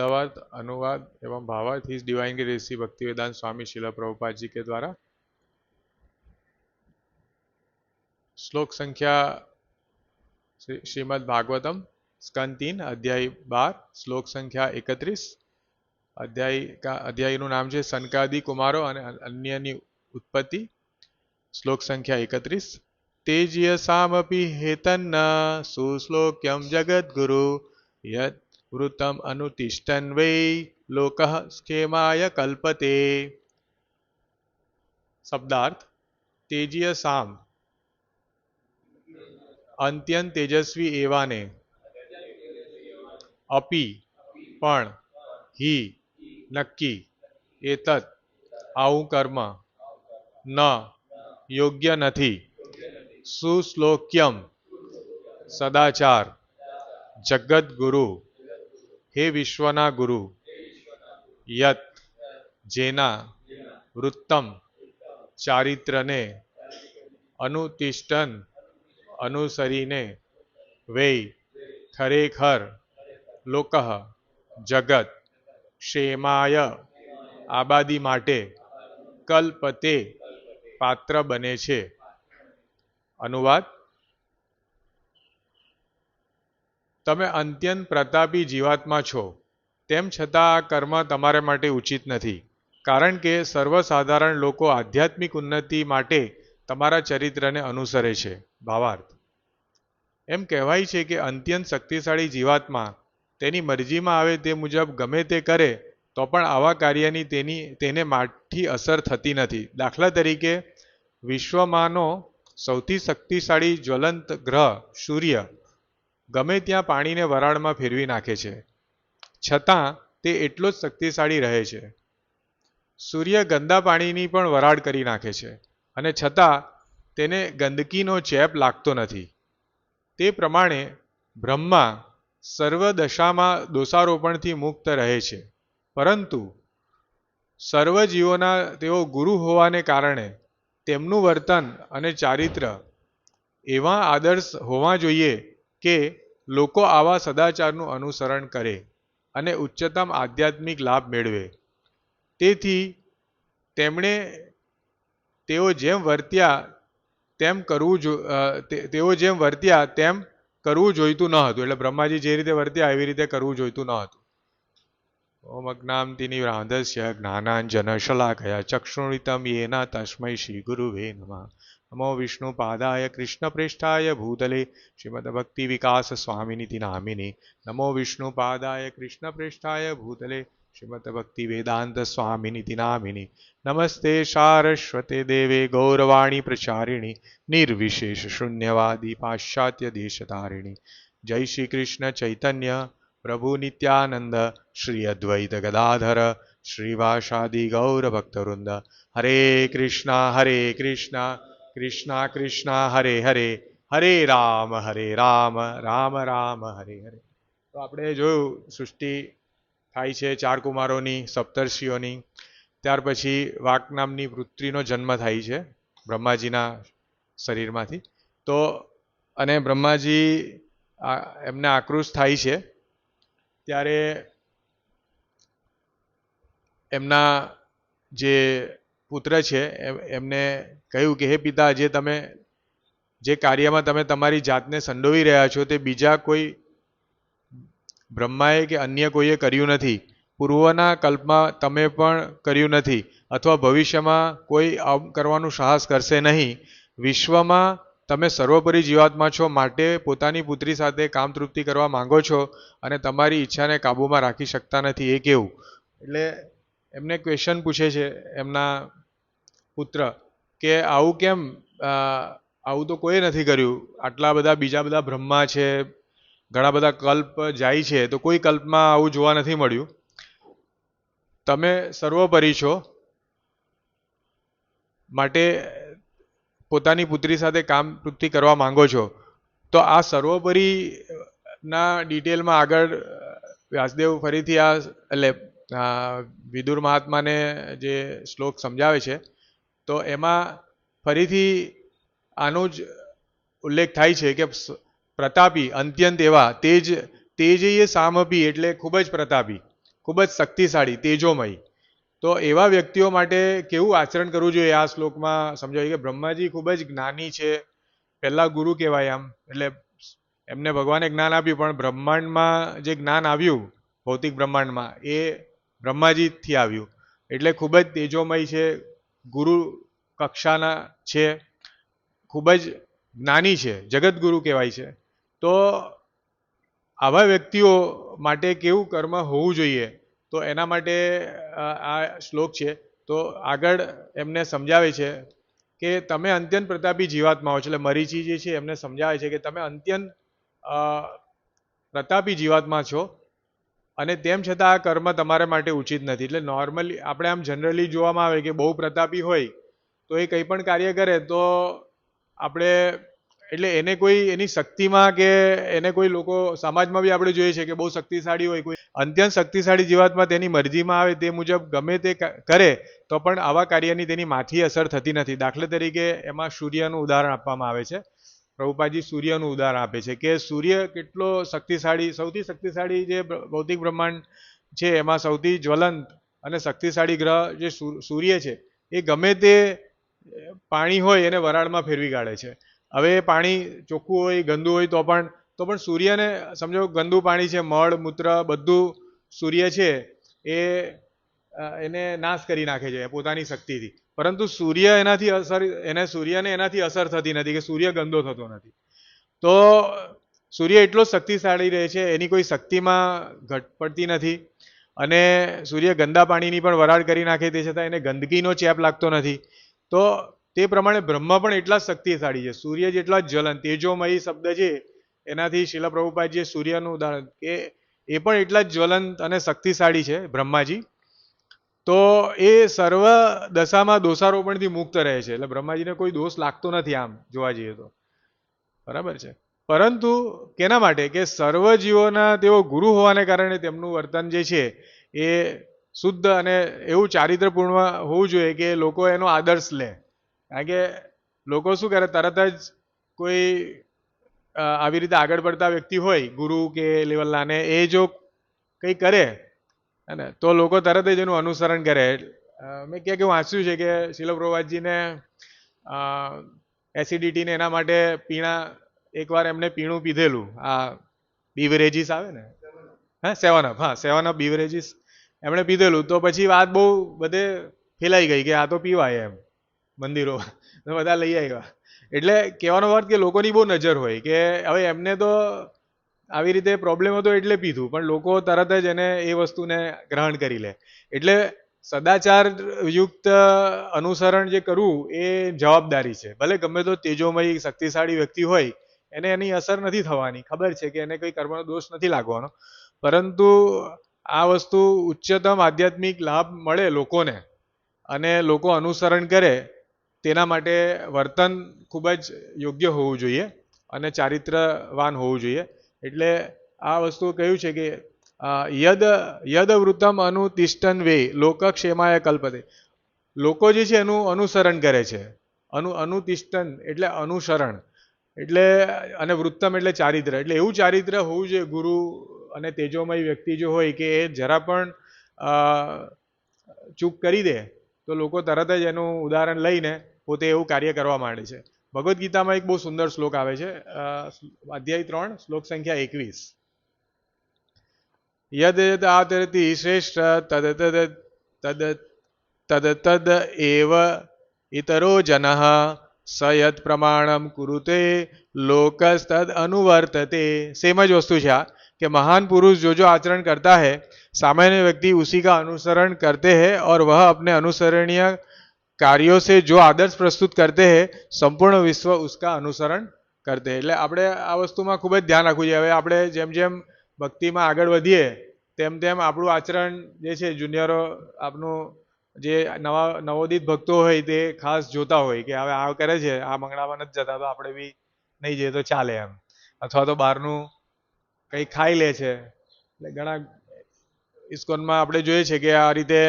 शब्दार्थ अनुवाद एवं भावार्थ his divine grace Shri Bhaktivedanta Swami Shrila Prabhupada ji के द्वारा श्लोक संख्या श्री- श्रीमद् भागवतम स्कंद तीन अध्याय बार श्लोक संख्या એકત્રીસ અધ્યાય કા અધ્યાયનું નામ છે સનકાદી કુમારો અને અન્યની ઉત્પત્તિ શ્લોક સંખ્યા એકત્રીસ તેજયસામપી હેતન્ન સુશ્લોક્યમ જગદ્ગુરુ યત વૃતમ અનુતિષ્ઠન વૈ લોક સ્કેમાય કલ્પતે શબ્દાર્થ તેજીય સામ અત્યંત તેજસ્વી એવાને અપી પણ હિ નક્કી એતત આવું કર્મ ન યોગ્ય નથી સુશ્લોક્યમ સદાચાર જગત ગુરુ હે વિશ્વના ગુરુ. યત જેના વૃત્તમ ચારિત્રને અનુતિષ્ઠન અનુસરીને વૈ ખરેખર લોક જગત ક્ષેમાય આબાદી માટે કલ્પતે પાત્ર બને છે. અનુવાદ તમે અત્યંત પ્રતાપી જીવાત્મા છો. તેમ છતાં આ કર્મ તમારા માટે ઉચિત નથી. કારણ કે સર્વસાધારણ લોકો આધ્યાત્મિક ઉન્નતિ માટે તમારા ચરિત્રને અનુસરે છે. ભાવાર્થ. એમ કહેવાય છે કે અત્યંત શક્તિશાળી જીવાત્મા તેની મરજીમાં આવે તે મુજબ ગમે તે કરે, તો પણ આવા કાર્યની તેની, તેને માઠી અસર થતી નથી. દાખલા તરીકે, વિશ્વમાંનો સૌથી શક્તિશાળી જ્વલંત ગ્રહ સૂર્ય ગમે ત્યાં પાણીને વરાળમાં ફેરવી નાખે છે. છતાં, તે એટલો જ શક્તિશાળી રહે છે. સૂર્ય ગંદા પાણીની પણ વરાળ કરી નાખે છે અને છતાં, તેને ગંદકીનો ચેપ લાગતો નથી. તે પ્રમાણે, બ્રહ્મા સર્વ દશામાં દોષારોપણથી મુક્ત રહે છે. પરંતુ સર્વ જીવોના તેઓ ગુરુ હોવાને કારણે, તેમનું વર્તન અને ચારિત્ર એવા આદર્શ હોવા જોઈએ કે લોકો આવા સદાચારનું અનુસરણ કરે અને ઉચ્ચતમ આધ્યાત્મિક લાભ મેળવે. તેથી તેમણે, તેઓ જેમ વર્ત્યા, તેમ કરવું જો તેઓ જેમ વર્ત્યા, તેમ કરવું જોઈતું ન હતું. એટલે બ્રહ્માજી જે રીતે વર્ત્યા એવી રીતે કરવું જોઈતું ન હતું. ઓમ અજ્ઞામતિની રાધસ્ય જ્ઞાનાંજન શલાકયા ચક્ષુણિતમ યેના તસ્મય શ્રી ગુરુવે નમઃ. નમો વિષ્ણુ પાદાય કૃષ્ણ પ્રેષ્ઠાય ભૂતલે શ્રીમદ ભક્તિ વિકાસ સ્વામિનિતિ નામિની નમો વિષ્ણુ પાદાય કૃષ્ણ પ્રેષ્ઠાય ભૂતલે શ્રીમદ ભક્તિ વેદાંત સ્વામિનિતિ નામિની નમસ્તે સારસ્વતે દેવે ગૌરવાણી પ્રચારિણી નિર્વિશેષ શૂન્યવાદી પાશ્ચાત્ય દેશધારિણી જય શ્રી કૃષ્ણ ચૈતન્ય પ્રભુ નિત્યાનંદ શ્રી અદ્વૈત ગદાધર શ્રીવાસાદિ ગૌરભક્તવૃંદ હરે કૃષ્ણ હરે કૃષ્ણ કૃષ્ણ કૃષ્ણ, હરે હરે હરે રામ હરે રામ રામ રામ, હરે હરે. તો આપણે જોયું, સૃષ્ટિ થાય છે ચાર કુમારોની સપ્તર્ષિઓની. ત્યાર પછી વાક નામની પૃથ્વીનો જન્મ થાય છે બ્રહ્માજીના શરીરમાંથી. તો અને બ્રહ્માજી એમને આક્રોશ થાય છે ત્યારે એમના જે પુત્ર છે, એમ- એમને કહ્યું કે, હે પિતા, જે તમે, જે કાર્યમાં તમે તમારી જાતને સંડોવી રહ્યા છો, તે બીજા કોઈ બ્રહ્માએ કે અન્ય કોઈએ કર્યું નથી. પૂર્વના કલ્પમાં તમે પણ કર્યું નથી અથવા ભવિષ્યમાં કોઈ આમ કરવાનું સાહસ કરશે નહીં. વિશ્વમાં તમે સર્વોપરી જીવાત્મા છો, માટે પોતાની પુત્રી સાથે કામ તૃપ્તિ કરવા માંગો છો અને તમારી ઈચ્છાને કાબૂમાં રાખી શકતા નથી. એ કેવું? એટલે એમને ક્વેશ્ચન પૂછે છે, એમના પુત્ર, કે આવું કેમ? આવું તો કોઈ નથી કર્યું. આટલા બધા, બીજા બધા બ્રહ્મા છે, ઘણા બધા કલ્પ જાય છે, તો કોઈ કલ્પમાં આવું જોવા નથી મળ્યું. તમે સર્વોપરી છો. માટે પોતાની પુત્રી સાથે કામ તૃપ્તિ કરવા માંગો છો. તો આ સર્વોપરીના ડિટેલમાં આગળ વ્યાસદેવ ફરીથી આ, એટલે વિદુર મહાત્માને જે શ્લોક સમજાવે છે તો એમાં ફરીથી આનો જ ઉલ્લેખ થાય છે કે પ્રતાપી અંત્યંત એવા તેજ, તેજયે સામપી એટલે ખૂબ જ પ્રતાપી, ખૂબ જ શક્તિશાળી, તેજોમય. તો એવા વ્યક્તિઓ માટે કેવું આચરણ કરવું જોઈએ આ શ્લોકમાં? સમજાવ્યું કે બ્રહ્માજી ખૂબ જ જ્ઞાની છે, પહેલાં ગુરુ કહેવાય આમ, એટલે એમને ભગવાને જ્ઞાન આપ્યું, પણ બ્રહ્માંડમાં જે જ્ઞાન આવ્યું, ભૌતિક બ્રહ્માંડમાં, એ બ્રહ્માજીથી આવ્યું. એટલે ખૂબ જ તેજોમય છે ગુરુ કક્ષાના છે, ખૂબ જ જ્ઞાની છે જગતગુરુ કહેવાય છે. તો આવા વ્યક્તિઓ માટે કેવું કર્મ હોવું જોઈએ? તો એના માટે આ શ્લોક છે. તો આગળ એમને સમજાવે છે કે તમે અંત્યંત પ્રતાપી જીવાત્માઓ છો. એટલે મરીચી જે છે, એમને સમજાવે છે કે તમે અંત્યંત પ્રતાપી જીવાત્મા છો. અને તેમ છતાં આ કર્મ તમારા માટે ઉચિત નથી. એટલે નોર્મલી આપણે આમ જનરલી જોવામાં આવે કે બહુ પ્રતાપી હોય તો એ કંઈ પણ કાર્ય કરે તો આપણે એટલે એને કોઈ એની શક્તિમાં કે એને કોઈ લોકો સમાજમાં બી આપણે જોઈએ છે કે બહુ શક્તિશાળી હોય, કોઈ અત્યંત શક્તિશાળી જીવાતમાં તેની મરજીમાં આવે તે મુજબ ગમે તે કરે તો પણ આવા કાર્યની તેની માથી અસર થતી નથી. દાખલા તરીકે એમાં સૂર્યનું ઉદાહરણ આપવામાં આવે છે. પ્રભુપાજી સૂર્યનું ઉદાહરણ આપે છે કે સૂર્ય કેટલો શક્તિશાળી, સૌથી શક્તિશાળી જે ભૌતિક બ્રહ્માંડ છે, એમાં સૌથી જ્વલંત અને શક્તિશાળી ગ્રહ જે સૂર્ય છે, એ ગમે તે પાણી હોય એને વરાળમાં ફેરવી કાઢે છે. હવે પાણી ચોખ્ખું હોય, ગંદુ હોય તો પણ તો પણ સૂર્યને, સમજો ગંદુ પાણી છે, મળ, મૂત્ર બધું સૂર્ય છે, એ એને નાશ કરી નાખે છે પોતાની શક્તિથી. પરંતુ સૂર્ય એનાથી અસર, એને સૂર્યને એનાથી અસર થતી નથી કે સૂર્ય ગંદો થતો નથી. તો સૂર્ય એટલો શક્તિશાળી રહે છે, એની કોઈ શક્તિમાં ઘટ પડતી નથી અને સૂર્ય ગંદા પાણીની પણ વરાળ કરી નાખે તે છતાં એને ગંદકીનો ચેપ લાગતો નથી. તો તે પ્રમાણે બ્રહ્મ પણ એટલા જ શક્તિશાળી છે. સૂર્ય જેટલા જ જ્વલન, તેજોમયી શબ્દ છે, એનાથી શિલા પ્રભુપાદજીએ સૂર્યનું ઉદાહરણ કે એ પણ એટલા જ જ્વલંત અને શક્તિશાળી છે બ્રહ્માજી. તો એ સર્વ દશામાં દોષારોપણથી મુક્ત રહે છે. એટલે બ્રહ્માજીને કોઈ દોષ લાગતો નથી આમ, જોવા જઈએ તો. બરાબર છે. પરંતુ કેના માટે? કે સર્વ જીવોના તેઓ ગુરુ હોવાને કારણે તેમનું વર્તન જે છે, એ શુદ્ધ અને એવું ચારિત્રપૂર્ણ હોવું જોઈએ કે લોકો એનો આદર્શ લે. કારણ કે લોકો શું કરે? તરત જ કોઈ આવી રીતે આગળ પડતા વ્યક્તિ હોય, ગુરુ કે લેવલના ને એ જો કંઈ કરે અને તો લોકો તરત જ એનું અનુસરણ કરે. મેં ક્યાંક એવું વાંચ્યું છે કે શિલ પ્રભાતજીને એસિડિટીને એના માટે પીણા, એકવાર એમને પીણું પીધેલું. આ બીવરેજીસ આવે ને? હા સેવન અપ હા સેવન અપ બીવરેજીસ એમણે પીધેલું. તો પછી વાત બહુ બધે ફેલાઈ ગઈ કે આ તો પીવાય એમ મંદિરો. બધા લઈ આવ્યા. એટલે કહેવાનો અર્થ કે લોકોની બહુ નજર હોય કે હવે એમને તો આવી રીતે પ્રોબ્લેમ હતો એટલે પીધું, પણ લોકો તરત જ એને એ વસ્તુને ગ્રહણ કરી લે. એટલે સદાચાર યુક્ત અનુસરણ જે કરવું એ જવાબદારી છે. ભલે ગમે તો તેજોમય શક્તિશાળી વ્યક્તિ હોય, એને એની અસર નથી થવાની. ખબર છે કે એને કંઈ કર્મનો દોષ નથી લાગવાનો. પરંતુ આ વસ્તુ ઉચ્ચતમ આધ્યાત્મિક લાભ મળે લોકોને અને લોકો અનુસરણ કરે, તેના માટે વર્તન ખૂબ જ યોગ્ય હોવું જોઈએ અને ચારિત્રવાન હોવું જોઈએ. એટલે આ વસ્તુ કહ્યું છે કે યદ યદ વૃત્તમ અનુતિષ્ઠન વે, લોકક્ષેમાય કલ્પતે. લોકો જે છે એનું અનુસરણ કરે છે. અનુ અનુતિષ્ઠન એટલે અનુસરણ. એટલે, અને વૃત્તમ એટલે ચારિત્ર. એટલે એવું ચારિત્ર હોવું જોઈએ, ગુરુ અને તેજોમય વ્યક્તિ જો હોય કે એ જરા પણ ચૂક કરી દે, તો લોકો તરત જ એનું ઉદાહરણ લઈને પોતે એવું કાર્ય કરવા માંડે છે. ભગવદ્ ગીતામાં એક બહુ સુંદર શ્લોક આવે છે અ, અધ્યાય ત્રણ શ્લોક સંખ્યા એકવીસ યદ યદ આચરતિ શ્રેષ્ઠ તદ તદ તદ તદ તદ એવ ઇતરો જનઃ સ યદ પ્રમાણમ કુરુતે લોકસ્તદ અનુવર્તતે સેમ જ વસ્તુ છે આ कि महान पुरुष जो जो आचरण करता है सामान्य व्यक्ति उसी का अनुसरण करते हैं और वह अपने अनुसरणीय કાર્યો છે જો આદર્શ પ્રસ્તુત કરતે હે, સંપૂર્ણ વિશ્વ ઉસકા અનુસરણ કરતે એટલે આપણે આ વસ્તુમાં ખૂબ જ ધ્યાન રાખવું જોઈએ. હવે આપણે જેમ જેમ ભક્તિમાં આગળ વધીએ, તેમ તેમ આપણું આચરણ જે છે, જુનિયરો આપનું જે નવા, નવોદિત ભક્તો હોય તે ખાસ જોતા હોય કે હવે આ કરે છે, આ મંગળામાં નથી જતા, તો આપણે બી નહીં જઈએ તો ચાલે એમ. અથવા તો બહારનું કંઈ ખાઈ લે છે. એટલે ઘણા ઇસ્કોનમાં આપણે જોઈએ છે કે આ રીતે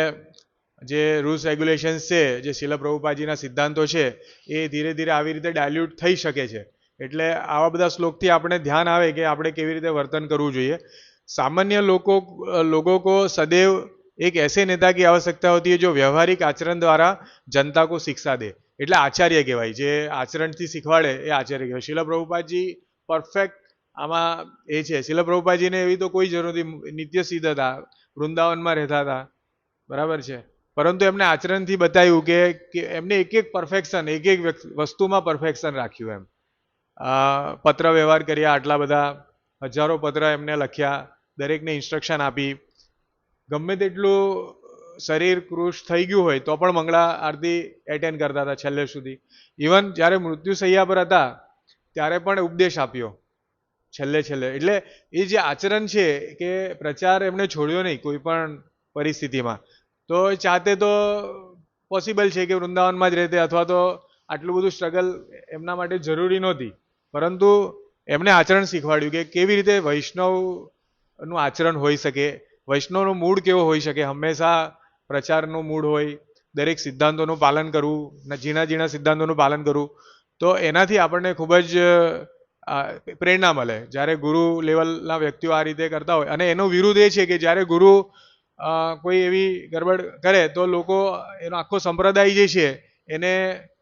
જે રૂલ્સ રેગ્યુલેશન્સ છે, જે શિલ પ્રભુપાજીના સિદ્ધાંતો છે, એ ધીરે ધીરે આવી રીતે ડાયલ્યુટ થઈ શકે છે. એટલે આવા બધા શ્લોકથી આપણે ધ્યાન આવે કે આપણે કેવી રીતે વર્તન કરવું જોઈએ. સામાન્ય લોકો લોકો કો સદૈવ એક એસે નેતા કી આવશ્યકતા હોતી જો વ્યવહારિક આચરણ દ્વારા જનતા કો શિક્ષા દે. એટલે આચાર્ય કહેવાય. જે આચરણથી શીખવાડે એ આચાર્ય કહેવાય. શિલ પ્રભુપાદજી પરફેક્ટ આમાં એ છે. શિલ પ્રભુપાદજીને એવી તો કોઈ જરૂર નથી. નિત્ય સિદ્ધ હતા. વૃંદાવનમાં રહેતા હતા. બરાબર છે. પરંતુ એમને આચરણથી બતાવ્યું કે એમને એક એક પરફેક્શન એક એક વસ્તુમાં પરફેક્શન રાખ્યું એમ. પત્ર વ્યવહાર કર્યા, આટલા બધા હજારો પત્ર એમને લખ્યા, દરેકને ઇન્સ્ટ્રક્શન આપી. ગમે તેટલું શરીર કૃશ થઈ ગયું હોય, તો પણ મંગળા આરતી એટેન્ડ કરતા હતા છેલ્લે સુધી. ઇવન જ્યારે મૃત્યુ સૈયા પર હતા, ત્યારે પણ ઉપદેશ આપ્યો છેલ્લે છેલ્લે. એટલે એ જે આચરણ છે કે પ્રચાર એમણે છોડ્યો નહીં, કોઈ પણ પરિસ્થિતિમાં. તો ચાતે તો પોસિબલ છે કે વૃંદાવનમાં જ રહેતે અથવા તો આટલું બધું સ્ટ્રગલ એમના માટે જરૂરી નહોતી. પરંતુ એમને આચરણ શીખવાડ્યું કે કેવી રીતે વૈષ્ણવનું આચરણ હોઈ શકે, વૈષ્ણવનો મૂળ કેવો હોઈ શકે? હંમેશા પ્રચારનું મૂળ હોય, દરેક સિદ્ધાંતોનું પાલન કરવું ઝીણા ઝીણા સિદ્ધાંતોનું પાલન કરવું, તો એનાથી આપણને ખૂબ જ પ્રેરણા મળે. જ્યારે ગુરુ લેવલના વ્યક્તિઓ આ રીતે કરતા હોય. અને એનો વિરુદ્ધ એ છે કે જ્યારે ગુરુ કોઈ એવી ગરબડ કરે તો લોકો એનો આખો સંપ્રદાય જે છે એને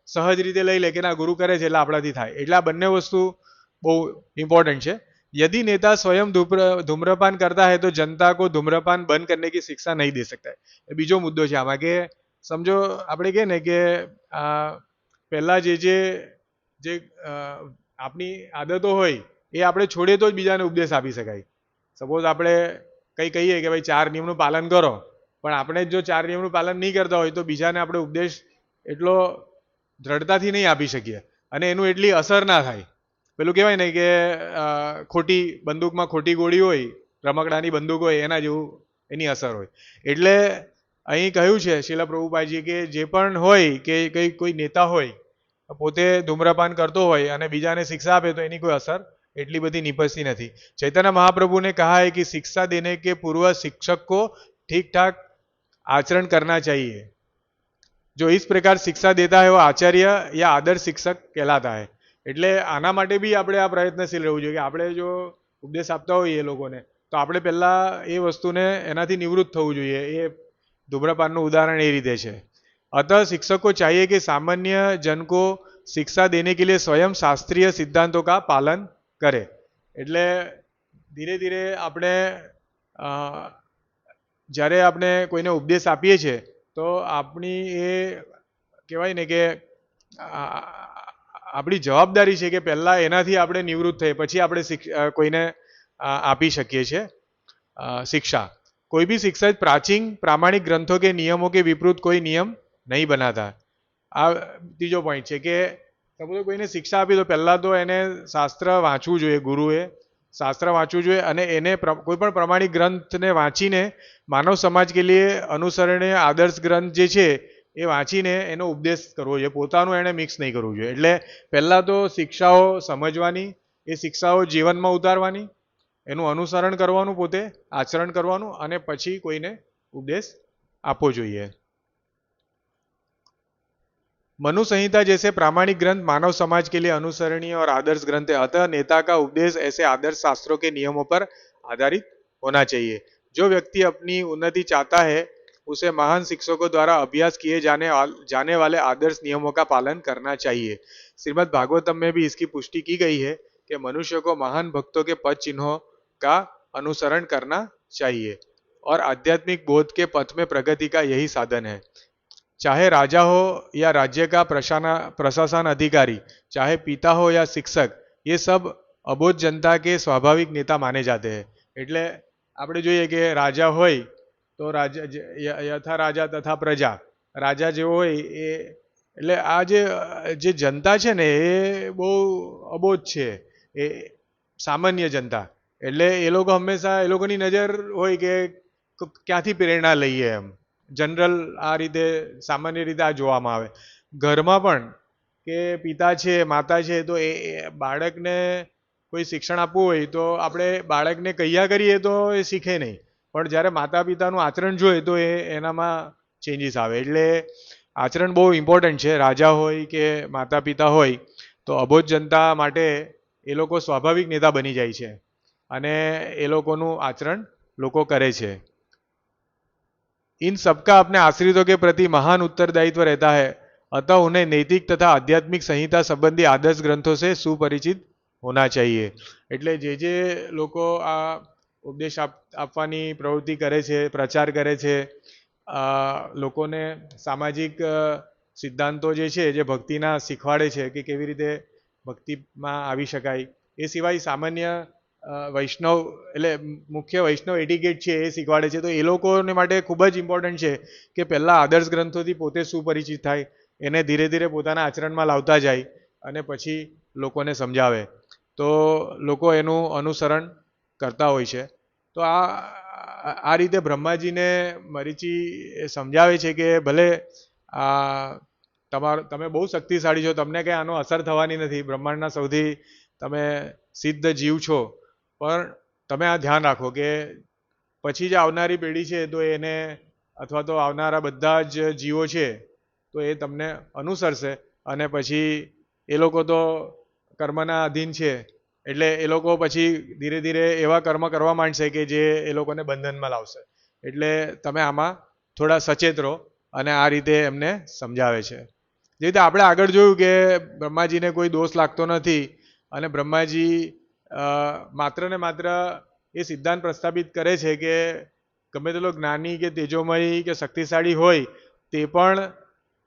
સહજ રીતે લઈ લે કે ના ગુરુ કરે છે એટલે આપણાથી થાય. એટલે આ બંને વસ્તુ બહુ ઇમ્પોર્ટન્ટ છે. यदि नेता स्वयं धूम्रपान કરતા હોય તો જનતા કો ધૂમ્રપાન બંધ કરીને કે શિક્ષા નહીં દે શકતા એ બીજો મુદ્દો છે આમાં કે સમજો આપણે કહે ને કે પહેલાં જે જે જે આપણી આદતો હોય એ આપણે છોડે તો જ બીજાને ઉપદેશ આપી શકાય. સપોઝ આપણે કંઈ કહીએ કે ભાઈ ચાર નિયમનું પાલન કરો. પણ આપણે જો ચાર નિયમનું પાલન નહીં કરતા હોય તો બીજાને આપણે ઉપદેશ એટલો દ્રઢતાથી નહીં આપી શકીએ. અને એનું એટલી અસર ના થાય. પેલું કહેવાય ને કે ખોટી બંદૂકમાં ખોટી ગોળી હોય, રમકડાની બંદૂક હોય, એના જેવું એની અસર હોય. એટલે અહીં કહ્યું છે શીલા પ્રભુભાઈજી કે જે પણ હોય કે કંઈ કોઈ નેતા હોય, પોતે ધૂમ્રપાન કરતો હોય અને બીજાને શિક્ષા આપે તો એની કોઈ અસર એટલી બધી નિપજતી નથી चैतन्य महाप्रभु ने कहा है कि शिक्षा देने के पूर्व शिक्षक को ठीक ठाक आचरण करना चाहिए जो इस प्रकार शिक्षा देता है वो आचार्य या आदर्श शिक्षक कहलाता है એટલે આના માટે બી આપણે આ પ્રયત્નશીલ રહેવું જોઈએ કે આપણે જો ઉપદેશ આપતા હોઈએ એ લોકોને તો આપણે પહેલા એ વસ્તુને એનાથી નિવૃત્ત થવું જોઈએ એ ધૂમ્રપાનનું ઉદાહરણ એ રીતે છે अतः शिक्षक को चाहिए कि सामान्य जन को शिक्षा देने के लिए स्वयं शास्त्रीय सिद्धांतों का पालन કરે. એટલે ધીરે ધીરે આપણે જ્યારે આપણે કોઈને ઉપદેશ આપીએ છીએ, તો આપણી એ કહેવાય ને કે આપણી જવાબદારી છે કે પહેલાં એનાથી આપણે નિવૃત્ત થઈ પછી આપણે કોઈને આપી શકીએ છીએ શિક્ષા. કોઈ બી શિક્ષા જ પ્રાચીન પ્રામાણિક ગ્રંથો કે નિયમો કે વિપરીત કોઈ નિયમ નહીં બનાતા આ, ત્રીજો પોઈન્ટ છે કે સપોઝ કોઈને શિક્ષા આપી તો પહેલાં તો એને શાસ્ત્ર વાંચવું જોઈએ, ગુરુએ શાસ્ત્ર વાંચવું જોઈએ અને એને કોઈ પણ પ્રમાણિક ગ્રંથને વાંચીને માનવ સમાજ કે લીએ અનુસરણીય આદર્શ ગ્રંથ જે છે એ વાંચીને એનો ઉપદેશ કરવો જોઈએ. પોતાનું એણે મિક્સ નહીં કરવું જોઈએ. એટલે પહેલાં તો શિક્ષાઓ સમજવાની, એ શિક્ષાઓ જીવનમાં ઉતારવાની, એનું અનુસરણ કરવાનું પોતે, આચરણ કરવાનું અને પછી કોઈને ઉપદેશ આપવો જોઈએ. मनु संहिता जैसे प्रामाणिक ग्रंथ मानव समाज के लिए अनुसरणीय और आदर्श ग्रंथ है। अतः नेता का उपदेश ऐसे आदर्श शास्त्रों के नियमों पर आधारित होना चाहिए। जो व्यक्ति अपनी उन्नति चाहता है, उसे महान शिक्षकों द्वारा अभ्यास किए जाने जाने वाले आदर्श नियमों का पालन करना चाहिए। श्रीमद भागवतम में भी इसकी पुष्टि की गई है कि मनुष्य को महान भक्तों के पद चिन्हों का अनुसरण करना चाहिए और आध्यात्मिक बोध के पथ में प्रगति का यही साधन है। चाहे राजा हो या राज्य का प्रशाना प्रशासन अधिकारी चाहे पिता हो या शिक्षक ये सब अबोध जनता के स्वाभाविक नेता माने जाते हैं એટલે આપણે જોઈએ કે રાજા હોય તો રાજા જે- ય- યથા રાજા તથા પ્રજા રાજા જેવો હોય એ એટલે આ જે જે જનતા છે ને એ બહુ અબોધ છે એ સામાન્ય જનતા એટલે એ લોકો હંમેશા એ લોકોની નજર હોય કે ક- ક્યાંથી પ્રેરણા લઈએ એમ જનરલ આ રીતે, સામાન્ય રીતે આ જોવામાં આવે. ઘરમાં પણ કે પિતા છે, માતા છે, તો એ બાળકને કોઈ શિક્ષણ આપવું હોય તો આપણે બાળકને કહીયા કરીએ તો એ શીખે નહીં. પણ જ્યારે માતા પિતાનું આચરણ જોઈએ તો એ એનામાં ચેન્જીસ આવે. એટલે આચરણ બહુ ઇમ્પોર્ટન્ટ છે. રાજા હોય કે માતા પિતા હોય, તો અબોધ જનતા માટે એ લોકો સ્વાભાવિક નેતા બની જાય છે. અને એ લોકોનું આચરણ લોકો કરે છે. इन सबका अपने आश्रितों के प्रति महान उत्तरदायित्व रहता है अतः उन्हें नैतिक तथा आध्यात्मिक संहिता संबंधी आदर्श ग्रंथों से सुपरिचित હોના ચાહીએ એટલે જે જે લોકો આ ઉપદેશ આપ આપવાની પ્રવૃત્તિ કરે છે પ્રચાર કરે છે અ, લોકોને સામાજિક અ, સિદ્ધાંતો જે છે જે ભક્તિના શીખવાડે છે કે કેવી રીતે ભક્તિમાં આવી શકાય એ સિવાય સામાન્ય અ, વૈષ્ણવ, એટલે મુખ્ય વૈષ્ણવ એટિકેટ છે એ શીખવાડે છે. તો એ લોકોને માટે ખૂબ જ ઇમ્પોર્ટન્ટ છે કે પહેલાં આદર્શ ગ્રંથોથી પોતે સુપરિચિત થાય, એને ધીરે ધીરે પોતાના આચરણમાં લાવતા જાય અને પછી લોકોને સમજાવે. તો લોકો એનું અનુસરણ કરતા હોય છે. તો આ આ રીતે બ્રહ્માજીને મરીચી સમજાવે છે કે ભલે આ તમાર, તમે બહુ શક્તિશાળી છો, તમને કંઈ આનો અસર થવાની નથી. બ્રહ્માંડના સૌથી તમે સિદ્ધ જીવ છો. પણ તમે આ ધ્યાન રાખો કે પછી જે આવનારી પેઢી છે, તો એને અથવા તો આવનારા બધા જ જીવો છે, તો એ તમને અનુસરશે અને પછી એ લોકો તો કર્મના અધીન છે, એટલે એ લોકો પછી ધીરે ધીરે એવા કર્મ કરવા માંડશે કે જે એ લોકોને બંધનમાં લાવશે. એટલે તમે આમાં થોડા સચેત રહો અને આ રીતે એમને સમજાવે છે. જે રીતે આપણે આગળ જોયું કે બ્રહ્માજીને કોઈ દોષ લાગતો નથી અને બ્રહ્માજી માત્ર ને માત્ર એ સિદ્ધાંત પ્રસ્થાપિત કરે છે કે ગમે તેટલો જ્ઞાની કે તેજોમય કે શક્તિશાળી હોય, તે પણ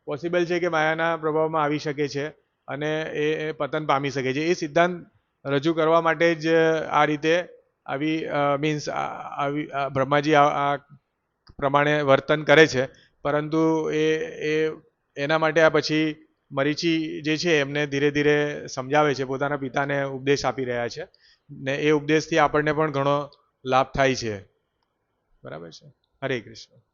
પોસિબલ છે કે માયાના પ્રભાવમાં આવી શકે છે અને એ પતન પામી શકે છે. એ સિદ્ધાંત રજૂ કરવા માટે જ આ રીતે આવી મીન્સ આવી બ્રહ્માજી આ આ પ્રમાણે વર્તન કરે છે. પરંતુ એ એ, એના માટે આ પછી મરીચી જે છે એમને ધીરે ધીરે સમજાવે છે, પોતાના પિતાને ઉપદેશ આપી રહ્યા છે ને એ ઉપદેશથી આપણને પણ ઘણો લાભ થાય છે. બરાબર છે? હરે કૃષ્ણ.